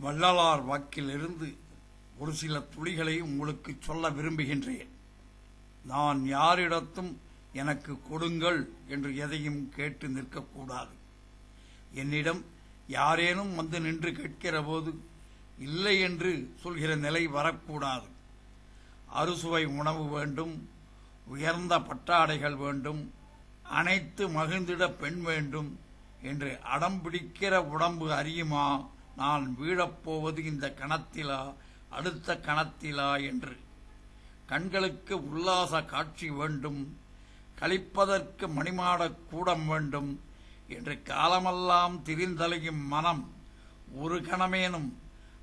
வள்ளலார் வாக்கிலிருந்து ஒரு சில துளிகளை உங்களுக்கு சொல்ல விரும்புகின்றேன். நான் யாரிடத்தும் எனக்கு கொடுங்கள் என்று எதையும் கேட்டு நிற்கக்கூடாது. என்னிடம் யாரேனும் வந்து நின்று கேட்கிற போது இல்லை என்று சொல்கிற நிலை வரக்கூடாது. அறுசுவை உணவு வேண்டும் உயர்ந்த பட்டாடைகள் வேண்டும் அனைத்து மகிழ்ந்திட பெண் வேண்டும் என்று அடம் பிடிக்கிற உடம்பு அறியுமா? நான் வீழப்போவது இந்த கணத்திலா அடுத்த கணத்திலா என்று. கண்களுக்கு உல்லாச காட்சி வேண்டும் கழிப்பதற்கு மணிமாடக் கூடம் வேண்டும் என்று காலமெல்லாம் திரிந்தலையும் மனம் ஒரு கணமேனும்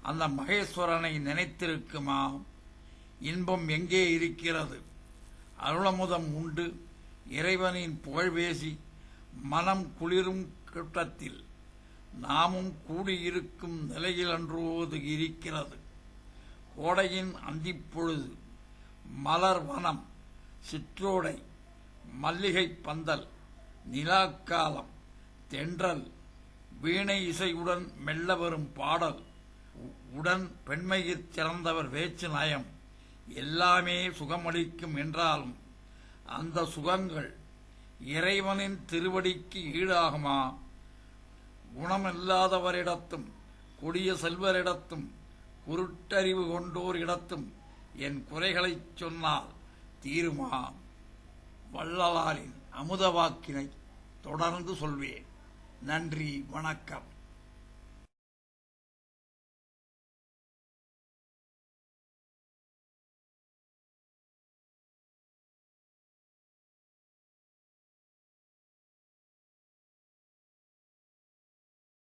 அந்த மகேஸ்வரனை நினைத்திருக்குமா? இன்பம் எங்கே இருக்கிறது? அருளமுதம் உண்டு இறைவனின் புகழ் பேசி மனம் குளிரும் கூட்டத்தில். நாமும் கூடியிருக்கும் நிலையில் அன்றோது இருக்கிறது. கோடையின் அந்திப்பொழுது மலர் வனம் சிற்றோடை மல்லிகை பந்தல் நிலாக்காலம் தென்றல் வீணை இசையுடன் மெல்ல வரும் பாடல் உடன் பெண்மையிற் சிறந்தவர் வேச்சு நயம் எல்லாமே சுகமளிக்கும் என்றாலும் அந்த சுகங்கள் இறைவனின் திருவடிக்கு ஈடாகுமா? குணமில்லாதவரிடத்தும் கொடிய செல்வரிடத்தும் குருட்டறிவு கொண்டோர் இடத்தும் என் குறைகளைச் சொன்னால் தீருமா? வள்ளலாரின் அமுத வாக்கினை தொடர்ந்து சொல்வேன். நன்றி வணக்கம்.